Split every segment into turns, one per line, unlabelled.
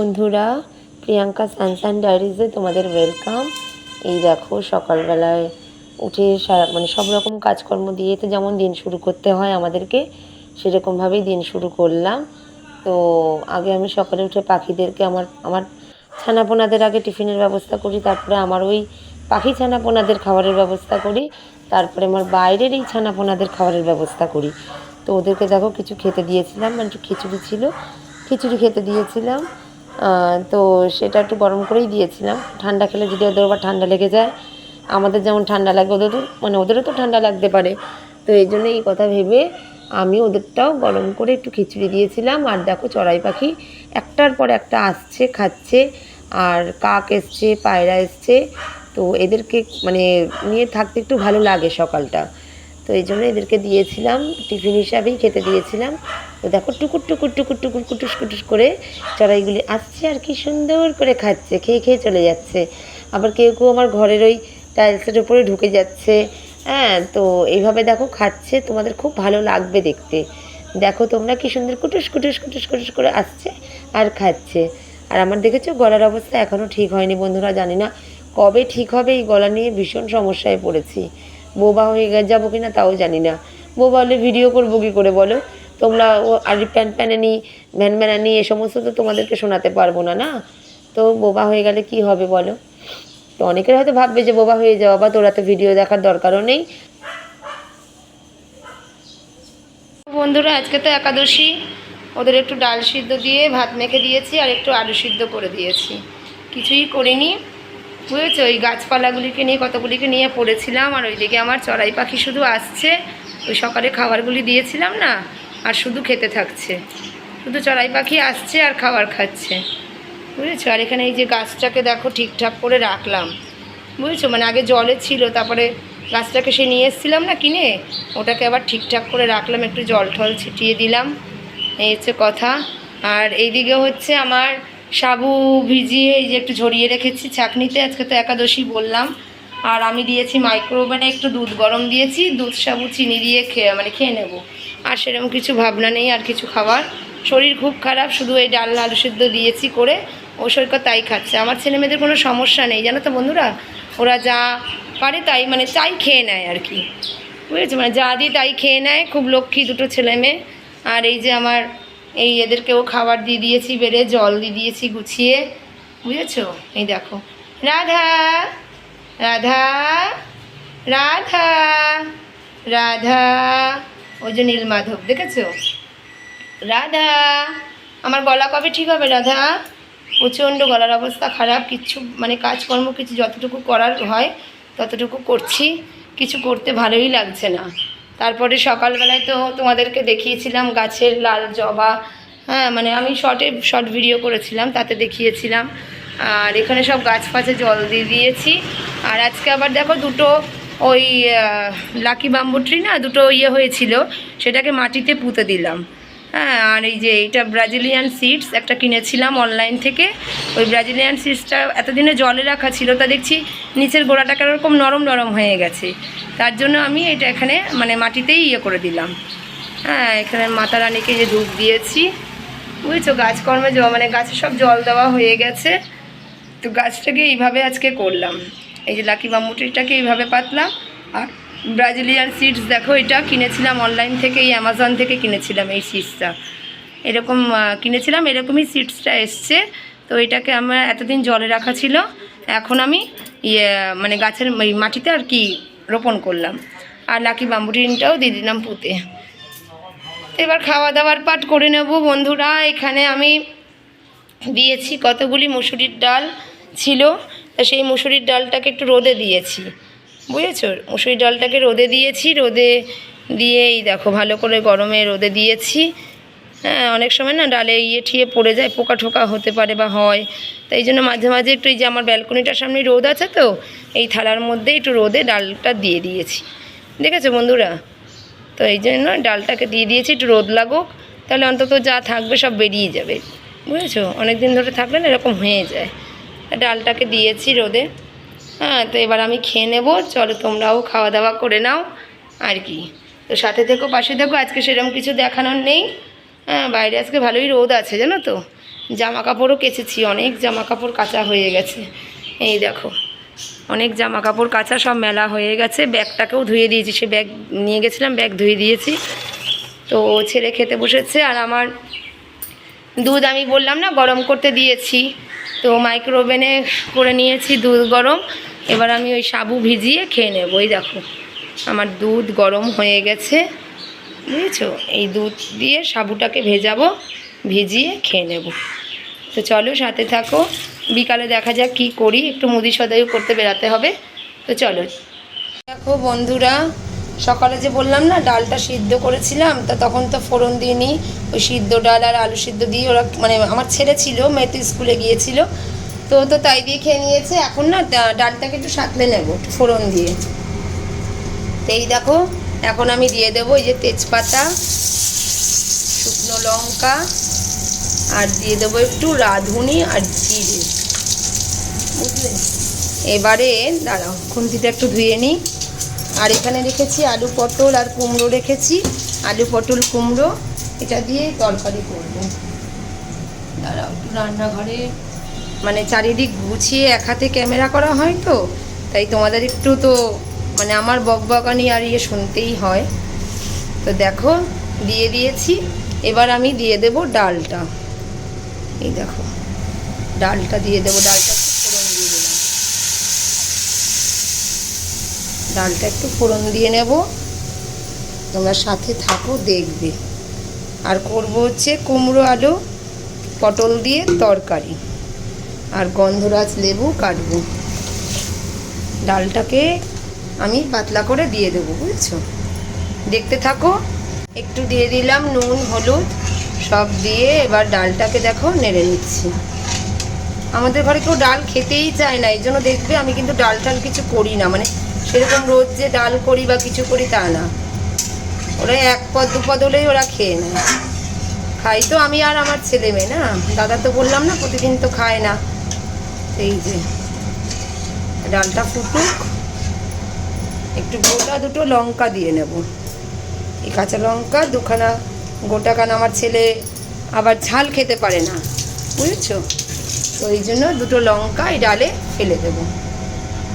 বন্ধুরা, প্রিয়াঙ্কা সানসান ডায়েরিজে তোমাদের ওয়েলকাম এই দেখো, সকালবেলায় উঠে সারা মানে সব রকম কাজকর্ম দিয়ে তো যেমন দিন শুরু করতে হয় আমাদেরকে, সেরকমভাবেই দিন শুরু করলাম। তো আগে আমি সকালে উঠে পাখিদেরকে আমার আমার ছানাপোনাদের আগে টিফিনের ব্যবস্থা করি, তারপরে আমার ওই পাখি ছানাপোনাদের খাবারের ব্যবস্থা করি, তারপরে আমার বাইরের এই ছানাপোনাদের খাবারের ব্যবস্থা করি। তো ওদেরকে দেখো, কিছু খেতে দিয়েছিলাম মানে খিচুড়ি ছিল, খিচুড়ি খেতে দিয়েছিলাম। তো সেটা একটু গরম করেই দিয়েছিলাম। ঠান্ডা খেলে যদি ওদের আবার ঠান্ডা লেগে যায়, আমাদের যেমন ঠান্ডা লাগে ওদের মানে ওদেরও তো ঠান্ডা লাগতে পারে। তো এই জন্য এই কথা ভেবে আমি ওদেরটাও গরম করে একটু খিচুড়ি দিয়েছিলাম। আর দেখো চড়াই পাখি একটার পর একটা আসছে, খাচ্ছে, আর কাক এসছে, পায়রা এসছে। তো এদেরকে মানে নিয়ে থাকতে একটু ভালো লাগে সকালটা। তো এই জন্য এদেরকে দিয়েছিলাম, টিফিন হিসাবেই খেতে দিয়েছিলাম। তো দেখো টুকুর টুকুর টুকুর টুকুর কুটুস কুটুস করে চড়াইগুলি আসছে আর কি সুন্দর করে খাচ্ছে, খেয়ে খেয়ে চলে যাচ্ছে। আবার কেউ কেউ আমার ঘরের ওই টাইলসের উপরে ঢুকে যাচ্ছে। হ্যাঁ তো এইভাবে দেখো খাচ্ছে, তোমাদের খুব ভালো লাগবে দেখতে। দেখো তোমরা কি সুন্দর কুটুস কুটুস কুটুস কুটুস করে আসছে আর খাচ্ছে। আর আমার দেখেছ গলার অবস্থা এখনও ঠিক হয়নি বন্ধুরা, জানি না কবে ঠিক হবে এই গলা নিয়ে ভীষণ সমস্যায় পড়েছি। বোবা হয়ে যাব কি না তাও জানি না। বোবা হলে ভিডিও করব কি করে বলো? তোমরা ও আর প্যান প্যানানি, ভ্যান ভ্যানানি, এ সমস্ত তো তোমাদেরকে শোনাতে পারব না না? তো বোবা হয়ে গেলে কি হবে বলো? তো অনেকের হয়তো ভাববে যে বোবা হয়ে যাওয়া বা তোরা তো ভিডিও দেখার দরকারও নেই। বন্ধুরা, আজকে তো একাদশী। ওদের একটু ডাল সিদ্ধ দিয়ে ভাত মেখে দিয়েছি আর একটু আলু সিদ্ধ করে দিয়েছি। কিছুই করিনি। বুঝেছ ওই গাছপালাগুলিকে নিয়ে, কতগুলিকে নিয়ে পড়েছিলাম, আর ওইদিকে আমার চড়াই পাখি শুধু আসছে। ওই সকালে খাবারগুলি দিয়েছিলাম না, আর শুধু খেতে থাকছে। শুধু চড়াই পাখি আসছে আর খাবার খাচ্ছে। বুঝেছ? আর এখানে এই যে গাছটাকে দেখো ঠিকঠাক করে রাখলাম। বুঝেছ? মানে আগে জলে ছিল, তারপরে গাছটাকে সে নিয়ে এসেছিলাম না কিনে, ওটাকে আবার ঠিকঠাক করে রাখলাম, একটু জল টল ছিটিয়ে দিলাম। এই হচ্ছে কথা। আর এইদিকে হচ্ছে আমার সাবু ভিজিয়ে এই যে একটু ঝরিয়ে রেখেছি চাকনিতে, আজকে তো একাদশী বললাম। আর আমি দিয়েছি মাইক্রোওভেনে একটু দুধ গরম দিয়েছি, দুধ, সাবু, চিনি দিয়ে খেয়ে মানে খেয়ে নেব। আর সেরকম কিছু ভাবনা নেই, আর কিছু খাবার। শরীর খুব খারাপ, শুধু এই ডাল, আলু সিদ্ধ দিয়েছি করে, ও সরকার তাই খাচ্ছে। আমার ছেলে মেয়েদের কোনো সমস্যা নেই, জানো তো বন্ধুরা? ওরা যা পারে তাই মানে তাই খেয়ে নেয় আর কি। বুঝেছ? মানে যা দিই তাই খেয়ে নেয়, খুব লক্ষ্মী দুটো ছেলে মেয়ে। আর এই যে আমার এই এদেরকেও খাবার দিয়ে দিয়েছি, বেড়ে জল দিয়ে দিয়েছি গুছিয়ে। বুঝেছ? এই দেখো। রাধা রাধা রাধা রাধা। ওই যে নীলমাধব, দেখেছ? রাধা, আমার গলা কবে ঠিক হবে রাধা? প্রচণ্ড গলার অবস্থা খারাপ কিচ্ছু মানে কাজকর্ম কিছু যতটুকু করার হয় ততটুকু করছি, কিছু করতে ভালোই লাগছে না। তারপরে সকালবেলায় তো তোমাদেরকে দেখিয়েছিলাম গাছের লাল জবা। হ্যাঁ মানে আমি শর্টে শর্ট ভিডিও করেছিলাম, তাতে দেখিয়েছিলাম। আর এখানে সব গাছ ফাছে জল দিয়ে দিয়েছি। আর আজকে আবার দেখো দুটো ওই লাকি বাম্বু ট্রি না, দুটো ইয়ে হয়েছিল, সেটাকে মাটিতে পুঁতে দিলাম। হ্যাঁ আর এই যে এইটা ব্রাজিলিয়ান সিডস একটা কিনেছিলাম অনলাইন থেকে। ওই ব্রাজিলিয়ান সিডসটা এতদিনে জলে রাখা ছিল, তা দেখছি নিচের গোড়াটাকে এরকম নরম নরম হয়ে গেছে। তার জন্য আমি এটা এখানে মানে মাটিতেই ইয়ে করে দিলাম। হ্যাঁ এখানে মাতা রানীকে যে ধূপ দিয়েছি। বুঝেছ, গাছকর্মে মানে গাছে সব জল দেওয়া হয়ে গেছে। তো গাছটাকে এইভাবে আজকে করলাম। এই যে লাকি বাম্বুটিটাকে এইভাবে পাতলাম। আর ব্রাজিলিয়ান সিডস, দেখো এটা কিনেছিলাম অনলাইন থেকে এই অ্যামাজন থেকে কিনেছিলাম এই সিডসটা। এরকম কিনেছিলাম, এরকমই সিডসটা এসছে। তো এটাকে আমার এতদিন জলে রাখা ছিল, এখন আমি ইয়ে মানে গাছের মাটিতে আর কি রোপণ করলাম। আর লাকি বাম্বুটিনটাও দিয়ে দিলাম পুঁতে। এবার খাওয়া দাওয়ার পাট করে নেব বন্ধুরা। এখানে আমি দিয়েছি কতগুলি মুসুরির ডাল ছিল সেই মুসুরির ডালটাকে একটু রোদে দিয়েছি। বুঝেছ? মুসুরির ডালটাকে রোদে দিয়েছি, রোদে দিয়ে এই দেখো ভালো করে গরমে রোদে দিয়েছি। হ্যাঁ অনেক সময় না ডালে ইয়ে ঠিয়ে পড়ে যায়, পোকা ঠোকা হতে পারে বা হয়। তাই জন্য মাঝে মাঝে একটু এই যে আমার ব্যালকনিটার সামনে রোদ আছে তো, এই থালার মধ্যে একটু রোদে ডালটা দিয়ে দিয়েছি। দেখেছ বন্ধুরা? তো এই জন্য ডালটাকে দিয়ে দিয়েছি, একটু রোদ লাগুক, তাহলে অন্তত যা থাকবে সব বেরিয়ে যাবে। বুঝেছ? অনেক দিন ধরে থাকলে না এরকম হয়ে যায়। ডালটাকে দিয়েছি রোদে। হ্যাঁ তো এবার আমি খেয়ে নেব। চলো তোমরাও খাওয়া দাওয়া করে নাও আর কি। তো সাথে থেকো, পাশে থেকো, আজকে সেরকম কিছু দেখানোর নেই। হ্যাঁ বাইরে আজকে ভালোই রোদ আছে, জানো তো? জামা কাপড়ও কেচেছি, অনেক জামা কাপড় কাঁচা হয়ে গেছে। এই দেখো, অনেক জামা কাপড় কাঁচা সব মেলা হয়ে গেছে। ব্যাগটাকেও ধুয়ে দিয়েছি, সে ব্যাগ নিয়ে গেছিলাম, ব্যাগ ধুয়ে দিয়েছি। তো ছেলে খেতে বসেছে আর আমার দুধ আমি বললাম না, গরম করতে দিয়েছি। তো মাইক্রোওভেনে করে নিয়েছি দুধ গরম। এবার আমি ওই সাবু ভিজিয়ে খেয়ে নেব। এই দেখো, আমার দুধ গরম হয়ে গেছে। বুঝেছ? এই দুধ দিয়ে সাবুটাকে ভেজাবো, ভিজিয়ে খেয়ে নেব। তো চলো সাথে থাকো। বিকালে দেখা যাক কি করি। একটু মুদি সদাইও করতে বেরাতে হবে। তো চলো। দেখো বন্ধুরা সকালে যে বললাম না, ডালটা সিদ্ধ করেছিলাম, তা তখন তো ফোড়ন দিইনি। ওই সিদ্ধ ডাল আর আলু সিদ্ধ দিয়ে ওরা মানে আমার ছেলে ছিল মেয়ে তো স্কুলে গিয়েছিল, তো তো তাই দিয়ে খেয়ে নিয়েছে। এখন না ডালটাকে একটু সাঁতলে নেব, একটু ফোড়ন দিয়ে। তো এই দেখো, এখন আমি দিয়ে দেবো এই যে তেজপাতা, শুকনো লঙ্কা, আর দিয়ে দেবো একটু রাঁধুনি আর জিরে। বুঝলে? এবারে, দাঁড়াও, খুন্তিটা একটু ধুয়ে নিই। আর এখানে রেখেছি আলু পটল আর কুমড়ো রেখেছি। আলু পটল কুমড়ো এটা দিয়ে তরকারি করব। দাঁড়াও রান্নাঘরে। মানে চারিদিক গুছিয়ে এক হাতে ক্যামেরা করা হয় তো তাই তোমাদের একটু তো মানে আমার বকবকানি আর ইয়ে শুনতেই হয়। তো দেখো দিয়ে দিয়েছি। এবার আমি দিয়ে দেব ডালটা। এই দেখো ডালটা দিয়ে দেবো ডালটা একটু ফোড়ন দিয়ে দিলাম ডালটা একটু ফোড়ন দিয়ে নেব। তোমরা সাথে থাকো, দেখবে। আর করব হচ্ছে কুমড়ো, আলু, পটল দিয়ে তরকারি। আর গন্ধরাজ লেবু কাটবো। ডালটাকে আমি পাতলা করে দিয়ে দেবো, বুঝছ? দেখতে থাকো। একটু দিয়ে দিলাম নুন, হলুদ, সব দিয়ে এবার ডালটাকে দেখো নেড়ে নিচ্ছি। আমাদের ঘরে কেউ ডাল খেতেই চায় না, এই জন্য দেখবে আমি কিন্তু ডাল টাল কিছু করি না। মানে সেরকম রোজ যে ডাল করি বা কিছু করি তা না। ওরা এক পদ, দু পদ হলেই ওরা খেয়ে নেয়। খাই তো আমি আর আমার ছেলে মেয়ে না। দাদা তো বললাম না, প্রতিদিন তো খায় না। এই যে, ডালটা ফুটুক, একটু গোটা দুটো লঙ্কা দিয়ে নেব। এই কাঁচা লঙ্কা দুখানা, গোটা কান আমার ছেলে আবার ঝাল খেতে পারে না, বুঝেছ? তো এই জন্য দুটো লঙ্কা এই ডালে ফেলে দেবো।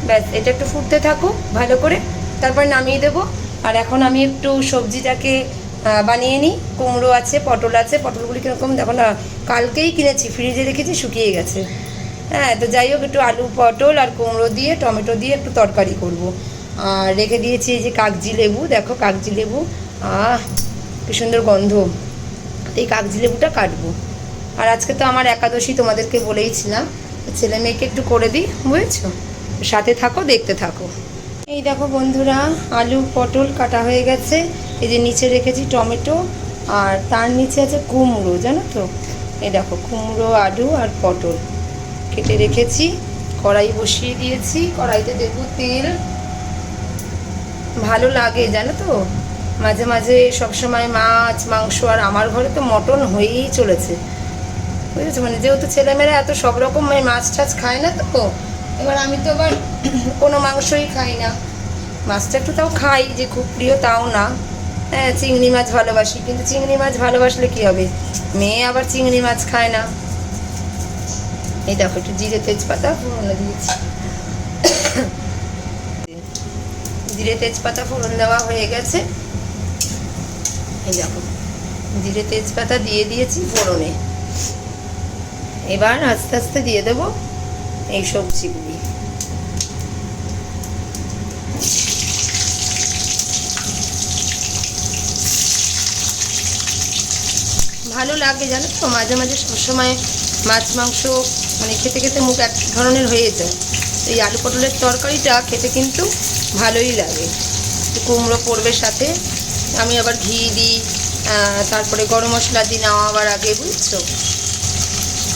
ব্যাস, এটা একটু ফুটতে থাকুক, ভালো করে। তারপর নামিয়ে দেবো। আর এখন আমি একটু সবজিটাকে বানিয়ে নিই। কুমড়ো আছে, পটল আছে, পটলগুলি কীরকম, দেখো না, কালকেই কিনেছি, ফ্রিজে রেখেছি, শুকিয়ে গেছে। হ্যাঁ তো যাই হোক, একটু আলু, পটল আর কুমড়ো দিয়ে, টমেটো দিয়ে একটু তরকারি করব। আর রেখে দিয়েছি এই যে কাগজি লেবু, দেখো কাগজি লেবু। আহ, কি সুন্দর গন্ধ। এই কাগজি লেবুটা কাটবো। আর আজকে তো আমার একাদশী, তোমাদেরকে বলেইছিলাম। ছেলে মেয়েকে একটু করে দিই, বুঝেছ? সাথে থাকো, দেখতে থাকো। এই দেখো বন্ধুরা, আলু পটল কাটা হয়ে গেছে। এই যে নিচে রেখেছি টমেটো, আর তার নিচে আছে কুমড়ো, জানো তো? এই দেখো, কুমড়ো, আলু আর পটল কেটে রেখেছি। কড়াই বসিয়ে দিয়েছি, কড়াইতে দেবো তেল। ভালো লাগে, জানো তো? মাঝে মাঝে সবসময় মাছ, মাংস আর আমার ঘরে তো মটন হয়েই চলেছে। বুঝেছ? মানে যেহেতু ছেলেমেয়েরা এত সব রকম মাছ টাছ খায় না তো এবার আমি তো আবার কোনো মাংসই খাই না। মাছটা একটু তাও খাই যে খুব প্রিয় তাও না। হ্যাঁ চিংড়ি মাছ ভালোবাসি, কিন্তু চিংড়ি মাছ ভালোবাসলে কি হবে? মেয়ে আবার চিংড়ি মাছ খায় না। এই দেখো একটু জিরে তেজপাতা ফোড়নে দিয়েছি। জিরে তেজপাতা ফোড়ন দেওয়া হয়ে গেছে। এই দেখো, জিরে তেজপাতা দিয়ে দিয়েছি ফোড়নে। এবার আস্তে আস্তে দিয়ে দেবো এই সবজিগুলি। ভালো লাগে জানো তো? মাঝে মাঝে সবসময় মাছ, মাংস মানে খেতে খেতে মুখ এক ধরনের হয়ে যায়। এই আলু পটলের তরকারিটা খেতে কিন্তু ভালোই লাগে। কুমড়ো পড়বে সাথে। আমি আবার ঘি দিই তারপরে গরম মশলা দিই নামাবার আগে, বুঝছ?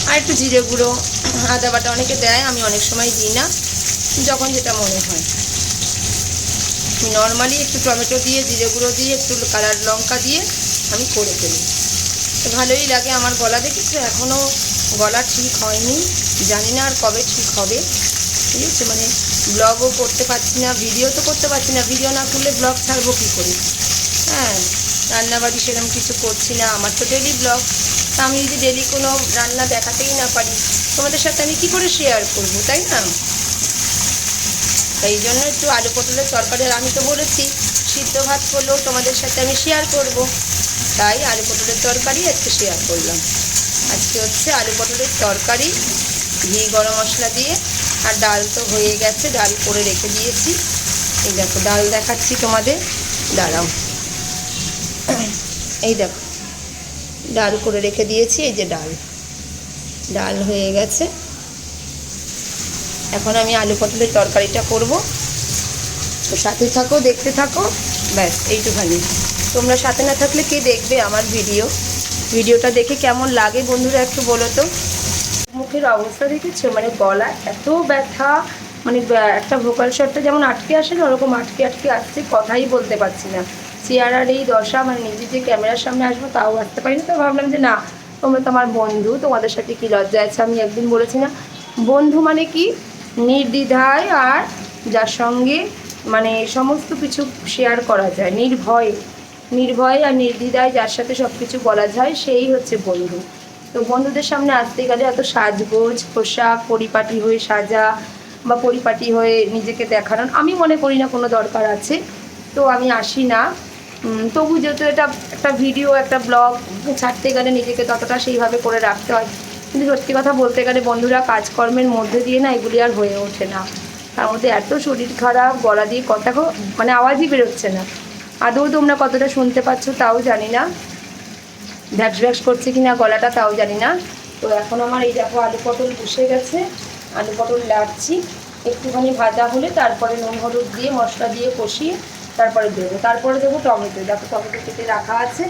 আর একটু জিরে গুঁড়ো, আদা বাটা অনেকে দেয়, আমি অনেক সময় দিই না, যখন যেটা মনে হয়। নর্মালি একটু টমেটো দিয়ে, জিরে গুঁড়ো দিয়ে, একটু কালার লঙ্কা দিয়ে আমি করে ফেলি। তো ভালোই লাগে আমার গলা দেখেছ এখনও গলা ঠিক হয়নি। জানি না আর কবে ঠিক হবে। ঠিক আছে মানে ব্লগও করতে পারছি না ভিডিও তো করতে পারছি না। ভিডিও না করলে ব্লগ ছাড়বো কী করে? হ্যাঁ রান্নাবাড়ি সেরকম কিছু করছি না, আমার তো ডেলি ব্লগ তা আমি যদি ডেলি কোনো রান্না দেখাতেই না পারি, তোমাদের সাথে আমি কি করে শেয়ার করব, তাই না? তাই জন্য একটু আলু পটলের তরকারি আমি তো বলেছি, সিদ্ধ ভাত করলেও তোমাদের সাথে আমি শেয়ার করব। তাই আলু পটলের তরকারি আজকে শেয়ার করলাম। আজকে হচ্ছে আলু পটলের তরকারি, ঘি, গরম মশলা দিয়ে, আর ডাল তো হয়ে গেছে, ডাল করে রেখে দিয়েছি। এই দেখো, ডাল দেখাচ্ছি তোমাদের। দাঁড়াও। এই দেখো, ডাল করে রেখে দিয়েছি, এই যে ডাল। ডাল হয়ে গেছে। এখন আমি আলু পটলের তরকারিটা করব। তো সাথে থাকো, দেখতে থাকো। ব্যাস, এইটুখানি। তোমরা সাথে না থাকলে কে দেখবে আমার ভিডিও? ভিডিওটা দেখে কেমন লাগে বন্ধুরা একটু বলো তো? মুখের অবস্থা দেখেছ? মানে গলা এত ব্যথা মানে একটা ভোকাল শটটা যেমন আটকে আসে না, ওরকম আটকে আটকে আসছে, কথাই বলতে পারছি না। চেয়ার আর এই দশা মানে নিজে যে ক্যামেরার সামনে আসব তাও আসতে পারি না তো। ভাবলাম যে না, তোমরা তো আমার বন্ধু, তোমাদের সাথে কি লজ্জা আছে আমি একদিন বলেছি না। বন্ধু মানে কি? নির্দ্বিধায় আর যার সঙ্গে মানে সমস্ত কিছু শেয়ার করা যায়, নির্ভয়ে। নির্ভয়ে আর নির্দ্বিধায় যার সাথে সব কিছু বলা যায়, সেই হচ্ছে বন্ধু। তো বন্ধুদের সামনে আসতে গেলে এত সাজগোজ, পোশাক, পরিপাটি হয়ে সাজা বা পরিপাটি হয়ে নিজেকে দেখানোর আমি মনে করি না কোনো দরকার আছে। তো আমি আসি না। তবু যেহেতু এটা একটা ভিডিও, একটা ব্লগ, ছাড়তে গেলে নিজেকে ততটা সেইভাবে করে রাখতে হয়। কিন্তু সত্যি কথা বলতে গেলে বন্ধুরা কাজকর্মের মধ্যে দিয়ে না এগুলি আর হয়ে ওঠে না। তার মধ্যে এত শরীর খারাপ, গলা দিয়ে কথা মানে আওয়াজই বেরোচ্ছে না। আদৌ তোমরা কতটা শুনতে পাচ্ছ তাও জানি না। ভ্যাক্স ভ্যাক্স করছে কি না গলাটা তাও জানি না। তো এখন আমার এই দেখো আলু পটল বসে গেছে। আলু পটল লাড়ছি। একটুখানি ভাজা হলে তারপরে নুন হলুদ দিয়ে, মশলা দিয়ে কষিয়ে তারপরে দেবো। তারপরে দেবো টমেটো। দেখো টমেটো কেটে রাখা আছে,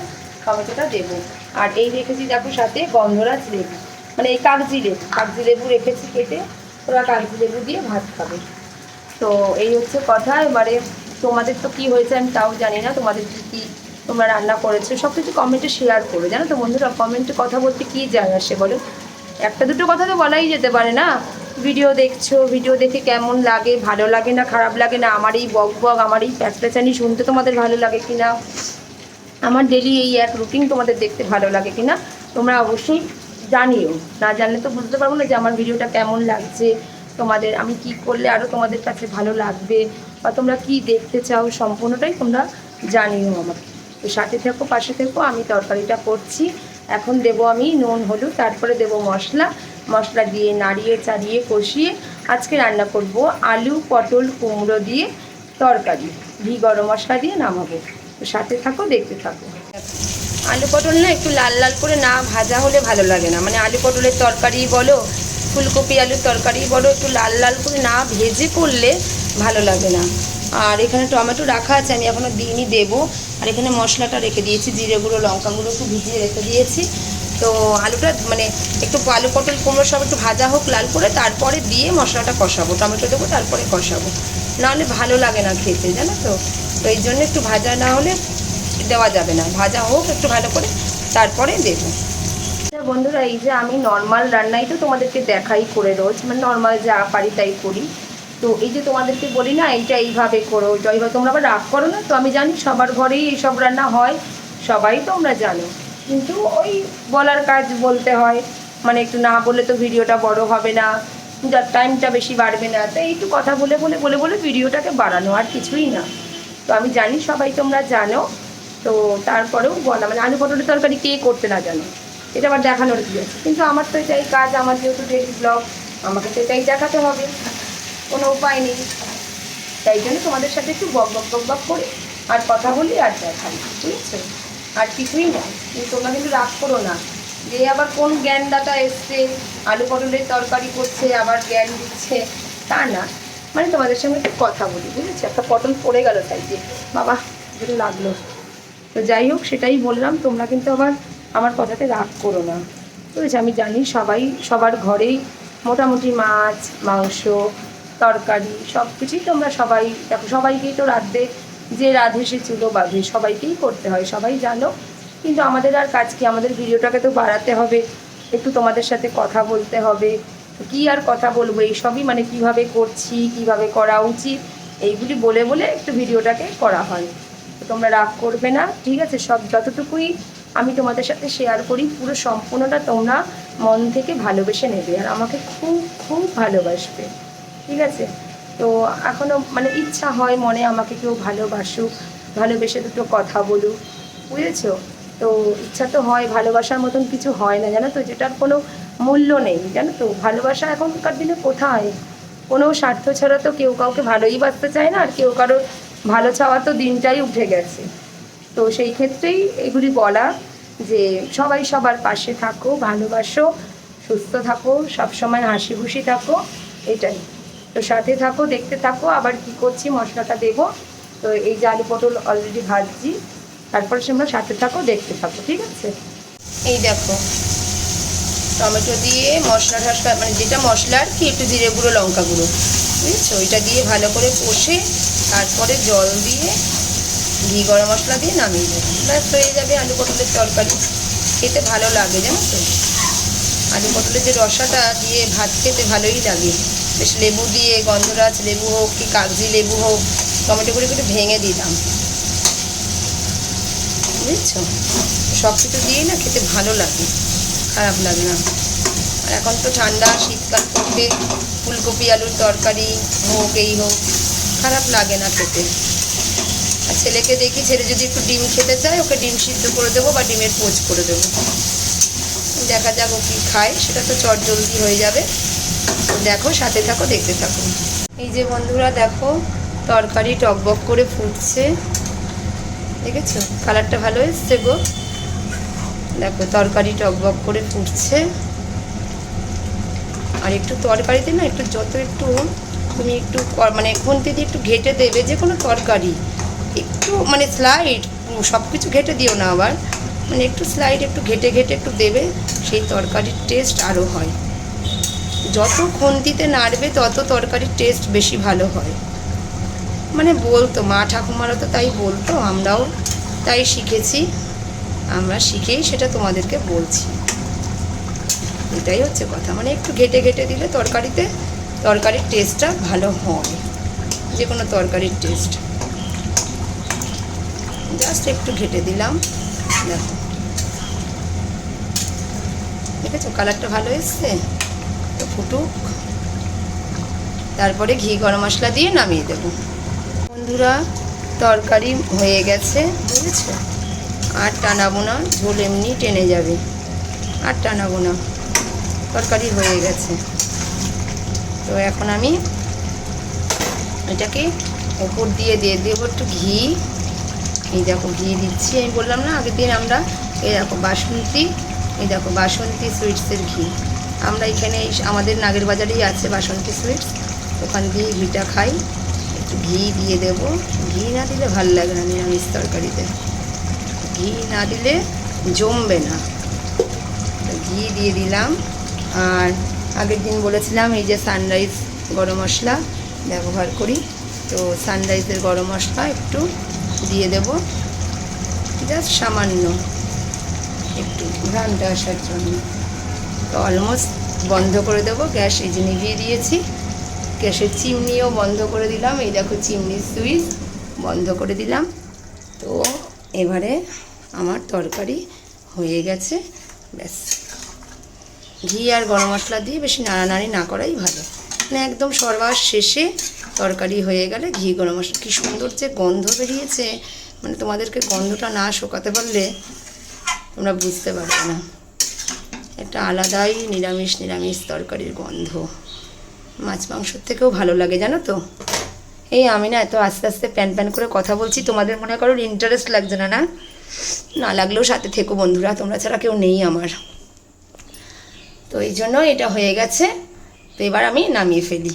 টমেটোটা দেবো। আর এই রেখেছি দেখো সাথে গন্ধরাজ লেবু। মানে এই কাগজি লেবু। কাগজি লেবু রেখেছি কেটে, ওরা কাগজি লেবু দিয়ে ভাত খাবে। তো এই হচ্ছে কথা। এবারে তোমাদের তো কি হয়েছে আমি তাও জানি না, তোমাদের কি তোমরা রান্না করেছ সব কিছু কমেন্টে শেয়ার করো জানো তো বন্ধুরা? কমেন্টে কথা বলতে কি যায় আসে বলো? একটা দুটো কথা তো বলাই যেতে পারে না। ভিডিও দেখছ ভিডিও দেখে কেমন লাগে, ভালো লাগে না, খারাপ লাগে না? আমার এই বক বক, আমার এই প্যাচপ্যাচানি শুনতে তোমাদের ভালো লাগে কি না আমার ডেলি এই এক রুটিন তোমাদের দেখতে ভালো লাগে কি না তোমরা অবশ্যই জানিও। না জানলে তো বুঝতে পারব না যে আমার ভিডিওটা কেমন লাগছে। তোমাদের, আমি কি করলে আরও তোমাদের কাছে ভালো লাগবে? বা তোমরা কি দেখতে চাও সম্পূর্ণটাই তোমরা জানিও আমাকে। তো সাথে থেকো, পাশে থেকো, আমি তরকারিটা করছি। এখন দেবো আমি নুন, হলুদ, তারপরে দেবো মশলা। মশলা দিয়ে নাড়িয়ে, চাড়িয়ে, কষিয়ে আজকে রান্না করব আলু, পটল, কুমড়ো দিয়ে তরকারি। ঘি গরম মশলা দিয়ে নামাবো। তো সাথে থাকো, দেখতে থাকো। আলু পটল না একটু লাল লাল করে না ভাজা হলে ভালো লাগে না। মানে আলু পটলের তরকারি বলো ফুলকপি, আলুর তরকারি, বড় একটু লাল লাল করে না ভেজে করলে ভালো লাগে না। আর এখানে টমেটো রাখা আছে, আমি এখনও দিইনি, দেবো। আর এখানে মশলাটা রেখে দিয়েছি, জিরে গুঁড়ো, লঙ্কা গুঁড়ো একটু ভিজিয়ে রেখে দিয়েছি। তো আলুটা মানে একটু আলু, পটল, কুমড়ো সব একটু ভাজা হোক, লাল করে তারপরে দিয়ে মশলাটা কষাবো। টমেটো দেবো, তারপরে কষাবো। নাহলে ভালো লাগে না খেতে, জানো তো? তো এই জন্য একটু ভাজা না হলে দেওয়া যাবে না। ভাজা হোক, একটু ভালো করে তারপরে দেবো। বন্ধুরা, এই যে আমি নর্মাল রান্নাই তো তোমাদেরকে দেখাই করে রোজ মানে নর্মাল যা পারি তাই করি। তো এই যে তোমাদেরকে বলি না, এইটা এইভাবে করো, ওইটা এইভাবে, তোমরা আবার রাগ করো না? তো আমি জানি সবার ঘরেই এইসব রান্না হয়, সবাই তোমরা জানো। কিন্তু ওই বলার কাজ বলতে হয় মানে একটু না বলে তো ভিডিওটা বড় হবে না যার টাইমটা বেশি বাড়বে না, তো একটু কথা বলে বলে বলে বলে ভিডিওটাকে বাড়ানো আর কিছুই না। তো আমি জানি সবাই তোমরা জানো, তো তারপরেও বলা মানে আলু পটলের তরকারি কে করতে না জানো? এটা আবার দেখানোর কি আছে? কিন্তু আমার তো এটাই কাজ, আমার যেহেতু ডেলি ব্লগ আমাকে তো এটাই দেখাতে হবে। কোনো উপায় নেই। তাই জন্য তোমাদের সাথে একটু বক বক বক বক করি আর কথা বলি আর দেখাই বুঝেছ আর কিছুই না। কিন্তু তোমরা কিন্তু রাগ করো না। যে আবার কোন জ্ঞানদাতা এসছে, আলু পটলের তরকারি করছে, আবার জ্ঞান দিচ্ছে, তা না। মানে তোমাদের সঙ্গে একটু কথা বলি, বুঝেছ? একটা পটল পড়ে গেল তাই যে বাবা যেটা লাগল। তো যাই হোক, সেটাই বললাম। তোমরা কিন্তু আবার আমার কথাতে রাগ করো না। বুঝেছ আমি জানি সবাই, সবার ঘরেই মোটামুটি মাছ, মাংস, তরকারি সব কিছুই তোমরা সবাই, দেখো সবাইকেই তো রাঁধতে, যে রাধে সে চুলো বাঁধে, সবাইকেই করতে হয়, সবাই জানো। কিন্তু আমাদের আর কাজ কি? আমাদের ভিডিওটাকে তো বাড়াতে হবে, একটু তোমাদের সাথে কথা বলতে হবে। কী আর কথা বলব? এইসবই মানে কীভাবে করছি, কীভাবে করা উচিত? এইগুলি বলে বলে একটু ভিডিওটাকে করা হয়। তোমরা রাগ করবে না, ঠিক আছে? সব যতটুকুই আমি তোমাদের সাথে শেয়ার করি, পুরো সম্পূর্ণটা তোমরা মন থেকে ভালোবেসে নেবে আর আমাকে খুব খুব ভালোবাসবে। ঠিক আছে? তো এখনও মানে ইচ্ছা হয় মনে আমাকে কেউ ভালোবাসুক, ভালোবেসে দুটো কথা বলুক, বুঝেছ? তো ইচ্ছা তো হয়, ভালোবাসার মতন কিছু হয় না, জানো তো? যেটার কোনো মূল্য নেই, জানো তো? ভালোবাসা এখনকার দিনে কোথায়? কোনো স্বার্থ ছাড়া তো কেউ কাউকে ভালোই বাসতে চায় না, আর কেউ কারোর ভালো চাওয়া তো দিনটাই উঠে গেছে। তো সেই ক্ষেত্রেই এগুলি বলা যে সবাই সবার পাশে থাকো, ভালোবাসো, সুস্থ থাকো, সবসময় হাসি খুশি থাকো, এটাই। তো সাথে থাকো, দেখতে থাকো, আবার কি করছি, মশলাটা দেবো। তো এই যে আলু পটল অলরেডি ভাজছি, তারপরে তোমরা সাথে থাকো, দেখতে থাকো, ঠিক আছে? এই দেখো, টমেটো দিয়ে মশলা টশলা মানে যেটা মশলা আর কি, একটু জিরে গুঁড়ো লঙ্কা গুঁড়ো, বুঝেছ? ওইটা দিয়ে ভালো করে কষে, তারপরে জল দিয়ে ঘি গরম মশলা দিয়ে নামিয়ে দেবো ব্যাস, হয়ে যাবে আলু পটলের তরকারি। খেতে ভালো লাগে, জানো তো? আলু পটলের যে রসাটা দিয়ে ভাত খেতে ভালোই লাগে। বেশ লেবু দিয়ে গন্ধরাজ লেবু হোক কি কাগজি লেবু হোক টমেটোগুলো একটু ভেঙে দিলাম। বুঝছ? সব কিছু দিয়েই না খেতে ভালো লাগে, খারাপ লাগে না। আর এখন তো ঠান্ডা, শীতকাল পড়বে, ফুলকপি, আলুর তরকারি হোক এই হোক, খারাপ লাগে না খেতে। আর ছেলেকে দেখি ছেলে যদি একটু ডিম খেতে চায়, ওকে ডিম সিদ্ধ করে দেবো বা ডিমের পোচ করে দেবো। দেখা যাক ও কী খায়, সেটা তো চট জলদি হয়ে যাবে। দেখো, সাথে থাকো, দেখতে থাকো। এই যে বন্ধুরা, দেখো, তরকারি টকবক করে ফুটছে। দেখেছ? কালারটা ভালো এসছে গো। দেখো, তরকারি টকবক করে ফুটছে। আর একটু তরকারিতে না, একটু যত একটু তুমি একটু মানে খুন্তি দিয়ে একটু ঘেটে দেবে যে কোনো তরকারি। একটু মানে স্লাইড সব কিছু ঘেটে দিও না আবার। মানে একটু স্লাইড একটু ঘেটে ঘেটে একটু দেবে, সেই তরকারির টেস্ট আরও হয়। যত খুন্তিতে নাড়বে, তত তরকারির টেস্ট বেশি ভালো হয়। মানে বলতো, মা ঠাকুমারা তো তাই বলতো, আমরাও তাই শিখেছি, আমরা শিখেই সেটা তোমাদেরকে বলছি। এটাই হচ্ছে কথা। মানে একটু ঘেটে ঘেটে দিলে তরকারিতে, তরকারির টেস্টটা ভালো হয়। যে কোনো তরকারির টেস্ট জাস্ট একটু ঘেটে দিলাম। দেখো। দেখেছ? কালারটা ভালো এসছে? তো ফুটুক। তারপরে ঘি, গরম মশলা দিয়ে নামিয়ে দেবো। বন্ধুরা, তরকারি হয়ে গেছে, বুঝেছ? আর টানাবো না, ঝোল এমনি টেনে যাবে। আর টানাবো না। তরকারি হয়ে গেছে। তো এখন আমি এটাকে ওপর দিয়ে দিয়ে দেবো একটু ঘি। এই দেখো ঘি দিচ্ছি, আমি বললাম না, আগের দিন আমরা এই দেখো বাসন্তী, এই দেখো বাসন্তী সুইটসের ঘি। আমরা এখানে আমাদের নাগের বাজারেই আছে বাসন্তী সুইটস ওখান দিয়ে ঘিটা খাই। একটু ঘি দিয়ে দেবো। ঘি না দিলে ভালো লাগে না, নিরামিষ তরকারিতে। ঘি না দিলে জমবে না। ঘি দিয়ে দিলাম। আর আগের দিন বলেছিলাম এই যে সানরাইজ গরম মশলা ব্যবহার করি। তো সানরাইজের গরম মশলা একটু দিয়ে দেব। জাস্ট সামান্য একটু ঘ্রানটা আসার জন্য। তো অলমোস্ট বন্ধ করে দেবো। গ্যাস এই যে নিভিয়ে দিয়েছি। গ্যাসের চিমনিও বন্ধ করে দিলাম। এই দেখো চিমনির সুইচ বন্ধ করে দিলাম। তো এবারে আমার তরকারি হয়ে গেছে। ব্যাস। ঘি আর গরম মশলা দিয়ে বেশি নাড়ানাড়ি না করাই ভালো। মানে একদম সর্বাস শেষে তরকারি হয়ে গেলে ঘি গরম মশলা। কী সুন্দর যে গন্ধ বেরিয়েছে। মানে তোমাদেরকে গন্ধটা না শোকাতে পারলে তোমরা বুঝতে পারবে না। একটা আলাদাই নিরামিষ নিরামিষ তরকারির গন্ধ। মাছ মাংসর থেকেও ভালো লাগে, জানো তো? এই আমি না এত আস্তে আস্তে প্যান প্যান করে কথা বলছি, তোমাদের মনে করো ইন্টারেস্ট লাগছে না না? না লাগলেও সাথে থেকো বন্ধুরা, তোমরা ছাড়া কেউ নেই আমার। তো এই জন্য এটা হয়ে গেছে। তো এবার আমি নামিয়ে ফেলি।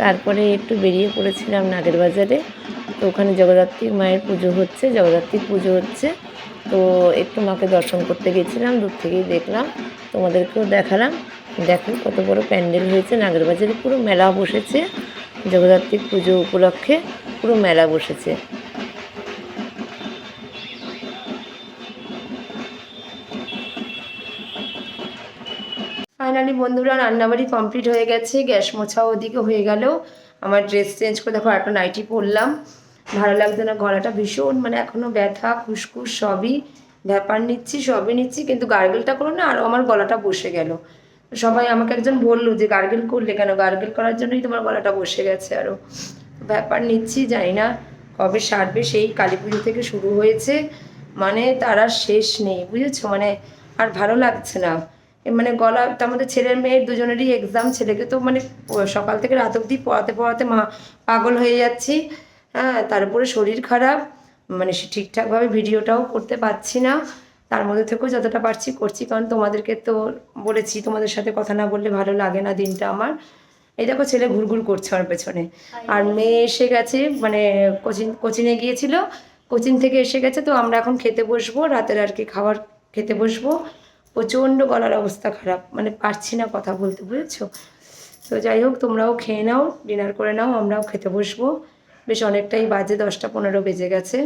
তারপরে একটু বেরিয়ে পড়েছিলাম নাগের বাজারে। তো ওখানে জগদ্ধাত্রীর মায়ের পুজো হচ্ছে, জগদ্ধাত্রীর পুজো হচ্ছে। তো একটু মাকে দর্শন করতে গেছিলাম, দূর থেকেই দেখলাম। তোমাদেরকেও দেখালাম। দেখো কত বড় প্যান্ডেল হয়েছে, নাগের বাজারে পুরো মেলা বসেছে। জগদ্ধাত্রী পুজো উপলক্ষে পুরো মেলা বসেছে। ফাইনালি বন্ধুরা রান্নাবাড়ি কমপ্লিট হয়ে গেছে, গ্যাস মোছাও ওদিকে হয়ে গেল। আমার ড্রেস চেঞ্জ করে দেখো একটা নাইটি পরলাম। ভালো লাগছে না, গলাটা ভীষণ মানে এখনও ব্যথা, খুসখুস সবই। ব্যাপার নিচ্ছি, সবই নিচ্ছি, কিন্তু গার্গেলটা করো না আরও আমার গলাটা বসে গেল। সবাই আমাকে একজন বলল যে, গার্গেল করলে কেন? গার্গেল করার জন্যই তোমার গলাটা বসে গেছে আরও ব্যাপার নিচ্ছি, জানি না কবে সারবে, সেই কালী পুজো থেকে শুরু হয়েছে। মানে তার আর শেষ নেই, বুঝেছ? মানে আর ভালো লাগছে না। মানে গলা তার মধ্যে ছেলের মেয়ের দুজনেরই এক্সাম ছেলেকে তো মানে সকাল থেকে রাত অবধি পড়াতে পড়াতে মা পাগল হয়ে যাচ্ছি। হ্যাঁ তারপরে শরীর খারাপ মানে সে ঠিকঠাকভাবে ভিডিওটাও করতে পারছি না। তার মধ্যে থেকেও যতটা পারছি করছি, কারণ তোমাদেরকে তো বলেছি, তোমাদের সাথে কথা না বললে ভালো লাগে না দিনটা আমার। এই দেখো ছেলে ঘুরঘুর করছে আমার পেছনে। আর মেয়ে এসে গেছে মানে কোচিং কোচিংয়ে গিয়েছিল কোচিং থেকে এসে গেছে, তো আমরা এখন খেতে বসবো, রাতের আর কি খাবার খেতে বসবো। প্রচণ্ড গলার অবস্থা খারাপ মানে পারছি না কথা বলতে, বুঝেছ? তো যাই হোক, তোমরাও খেয়ে নাও, ডিনার করে নাও, আমরাও খেতে বসবো। বেশ অনেকটাই বাজে, দশটা পনেরো বেজে গেছে।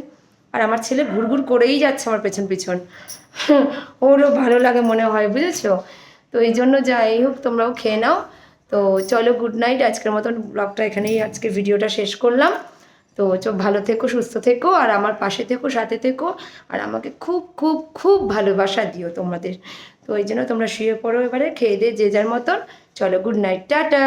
আর আমার ছেলে ঘুরঘুর করেই যাচ্ছে আমার পেছন পিছন। ওরও ভালো লাগে মনে হয়, বুঝেছ? তো এই জন্য যাই হোক, তোমরাও খেয়ে নাও। তো চলো গুড নাইট আজকের মতন ব্লগটা এখানেই আজকে ভিডিওটা শেষ করলাম। তো চোখ ভালো থেকো, সুস্থ থেকো, আর আমার পাশে থেকো, সাথে থেকো, আর আমাকে খুব খুব খুব ভালোবাসা দিও তোমাদের। তো ওই জন্য তোমরা শুয়ে পড়ো এবারে, খেয়ে দিয়ে যে যার মতন। চলো গুড নাইট টাটা।